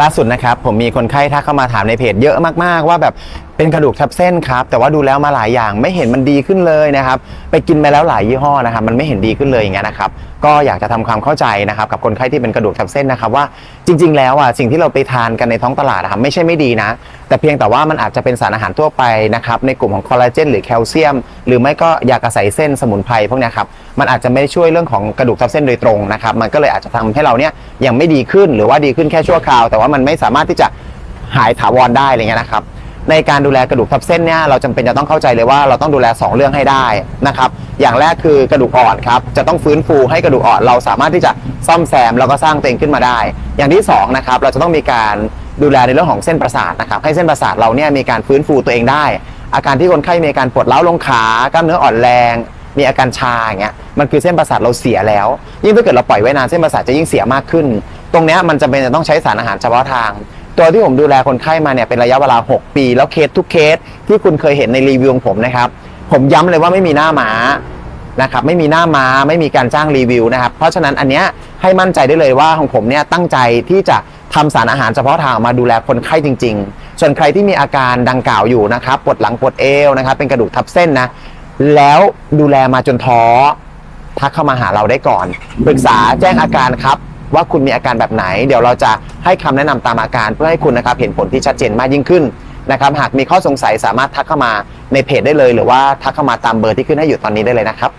ล่าสุดนะครับผมมีคนไข้ทักเข้ามาถามในเพจเยอะมากๆว่าแบบเป็นกระดูกทับเส้นครับ แต่ว่าดูแล้วมาหลายอย่างไม่เห็นมันดีขึ้นเลยนะครับ ไปกินไปแล้วหลายยี่ห้อนะครับ มันไม่เห็นดีขึ้นเลยอย่างเงี้ยนะครับ ก็อยากจะทำความเข้าใจนะครับ กับคนไข้ที่เป็นกระดูกทับเส้นนะครับ ว่าจริง ๆ แล้วอะสิ่งที่เราไปทานกันในท้องตลาดนะครับไม่ใช่ไม่ดีนะ แต่เพียงแต่ว่ามันอาจจะเป็นสารอาหารทั่วไปนะครับในกลุ่มของคอลลาเจนหรือแคลเซียม หรือไม่ก็ยากระใสเส้นสมุนไพรพวกเนี้ยครับมันอาจจะไม่ได้ช่วยเรื่องของกระดูกทับเส้นโดยตรงนะครับมันก็เลยอาจจะทำให้เราเนี่ยยังไม่ดีขึ้นหรือว่าดีขึ้นแค่ชั่วคราว แต่ว่ามันไม่สามารถที่จะหายถาวรได้อะไรเงี้ยนะครับ ในการดูแลกระดูกทับเส้นเนี่ยเราจำเป็นจะต้องเข้าใจเลยว่าเราต้องดูแล 2 เรื่องให้ได้นะครับอย่างแรกคือกระดูกอ่อนครับจะต้องฟื้นฟูให้กระดูกอ่อนเราสามารถที่จะซ่อมแซมแล้วก็สร้างตัวเองขึ้นมาได้ อย่างที่สองนะครับเราจะต้องมีการดูแลในเรื่องของเส้นประสาทนะครับให้เส้นประสาทเราเนี่ยมีการฟื้นฟูตัวเองได้ อาการที่คนไข้มีการปวดร้าลงขากล้ามเนื้ออ่อนแรง มีอาการชาอย่างเงี้ยมันคือเส้นประสาทเราเสียแล้ว ยิ่งถ้าเกิดเราปล่อยไว้นานเส้นประสาทจะยิ่งเสียมากขึ้น ตรงเนี้ยมันจำเป็นจะต้องใช้สารอาหารเฉพาะทาง ตัวที่ผมดูแลคนไข้มาเนี่ยเป็นระยะเวลา 6 ปี แล้วเคสทุกเคสที่คุณเคยเห็นในรีวิวของผมนะครับ ผมย้ำเลยว่าไม่มีหน้าหมานะครับไม่มีหน้าม้าไม่มีการจ้างรีวิวนะครับ เพราะฉะนั้นอันเนี้ยให้มั่นใจได้เลยว่าของผมเนี่ยตั้งใจที่จะทำสารอาหารเฉพาะทางมาดูแลคนไข้จริง ๆ ส่วนใครที่มีอาการดังกล่าวอยู่นะครับปวดหลังปวดเอวนะครับ เป็นกระดูกทับเส้นนะ แล้วดูแลมาจนท้อทักเข้ามาหาเราได้ก่อน ปรึกษาแจ้งอาการครับ ว่าคุณมีอาการแบบไหน เดี๋ยวเราจะให้คำแนะนำตามอาการเพื่อให้คุณนะครับเห็นผลที่ชัดเจนมากยิ่งขึ้นนะครับหากมีข้อสงสัยสามารถทักเข้ามาในเพจได้เลย หรือว่าทักเข้ามาตามเบอร์ที่ขึ้นให้อยู่ตอนนี้ได้เลยนะครับ